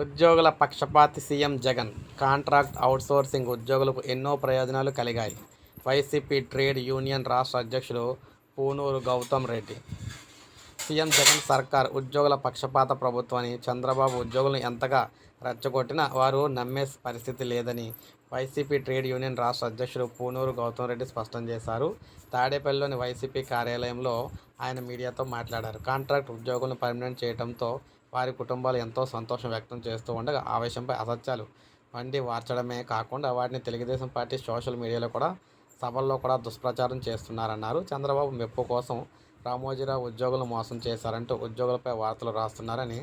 ఉద్యోగుల పక్షపాతి CM Jagan. Contract outsourcing ఉద్యోగులకు ఎన్నో ప్రయోజనాలు కలిగాయి. వైసీపీ ట్రేడ్ యూనియన్ రాష్ట్ర అధ్యక్షులు పూనూరు గౌతమ్ రెడ్డి. సీఎం జగన్ సర్కార్ ఉద్యోగుల పక్షపాత ప్రభుత్వాన్ని చంద్రబాబు ఉద్యోగులను ఎంతగా రెచ్చగొట్టినా వారు నమ్మే పరిస్థితి లేదని వైసీపీ ట్రేడ్ యూనియన్ రాష్ట్ర అధ్యక్షుడు పూనూరు గౌతమ్ రెడ్డి స్పష్టం చేశారు. తాడేపల్లిలోని వైసీపీ కార్యాలయంలో ఆయన మీడియాతో మాట్లాడారు. కాంట్రాక్ట్ ఉద్యోగులను పర్మనెంట్ చేయడంతో వారి కుటుంబాలు ఎంతో సంతోషం వ్యక్తం చేస్తూ ఉండగా ఆవేశంపై అసత్యాలు వండి వార్చడమే కాకుండా వాటిని తెలుగుదేశం పార్టీ సోషల్ మీడియాలో కూడా సభల్లో కూడా దుష్ప్రచారం చేస్తున్నారన్నారు. చంద్రబాబు మెప్పు కోసం రామోజీరావు ఉద్యోగులను మోసం చేశారంటూ ఉద్యోగులపై వార్తలు రాస్తున్నారని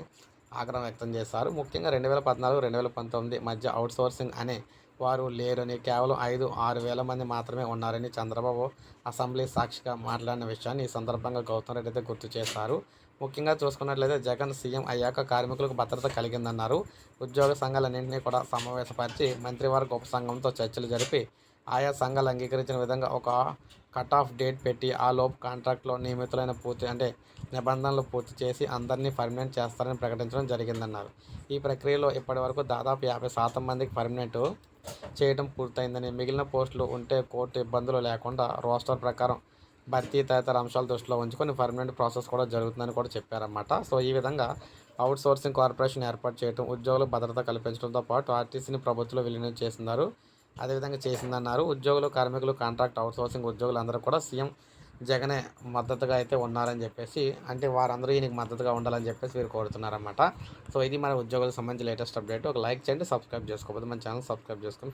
ఆగ్రహం వ్యక్తం చేశారు. ముఖ్యంగా రెండు వేల పద్నాలుగు రెండు వేల పంతొమ్మిది మధ్య అవుట్సోర్సింగ్ అనే వారు లేరని కేవలం ఐదు ఆరు వేల మంది మాత్రమే ఉన్నారని చంద్రబాబు అసెంబ్లీ సాక్షిగా మాట్లాడిన విషయాన్ని ఈ సందర్భంగా గౌతమ్ రెడ్డి అయితే గుర్తు చేశారు. ముఖ్యంగా చూసుకున్నట్లయితే జగన్ సీఎం అయ్యాక కార్మికులకు భద్రత కలిగిందన్నారు. ఉద్యోగ సంఘాలన్నింటినీ కూడా సమావేశపరిచి మంత్రివర్గ ఉపసంఘంతో చర్చలు జరిపి ఆయా సంఘాలు అంగీకరించిన విధంగా ఒక కట్ ఆఫ్ డేట్ పెట్టి ఆ లోపు కాంట్రాక్ట్లో నియమితులైన పూర్తి అంటే నిబంధనలు పూర్తి చేసి అందరినీ పర్మనెంట్ చేస్తారని ప్రకటించడం జరిగిందన్నారు. ఈ ప్రక్రియలో ఇప్పటివరకు దాదాపు యాభై శాతం మందికి పర్మనెంట్ చేయడం పూర్తయిందని మిగిలిన పోస్టులు ఉంటే కోర్టు ఇబ్బందులు లేకుండా రోస్టర్ ప్రకారం భర్తీ తదితర అంశాలు దృష్టిలో ఉంచుకొని పర్మనెంట్ ప్రాసెస్ కూడా జరుగుతుందని కూడా చెప్పారన్నమాట. సో ఈ విధంగా అవుట్ సోర్సింగ్ కార్పొరేషన్ ఏర్పాటు చేయడం ఉద్యోగులు భద్రత కల్పించడంతో పాటు ఆర్టీసీని ప్రభుత్వంలో విలీనం చేసినారు అదేవిధంగా చేసిందన్నారు. ఉద్యోగులు కార్మికులు కాంట్రాక్ట్ అవుట్సోర్సింగ్ ఉద్యోగులు అందరూ కూడా సీఎం జగనే మద్దతుగా అయితే ఉన్నారని చెప్పేసి అంటే వారందరూ ఈయనకి మద్దతుగా ఉండాలని చెప్పేసి వీరు కోరుతున్నారన్నమాట. సో ఇది మన ఉద్యోగులకు సంబంధించి లేటెస్ట్ అప్డేట్. ఒక లైక్ చేయండి సబ్స్క్రైబ్ చేసుకోకపోతే మన ఛానల్ సబ్స్క్రైబ్ చేసుకొని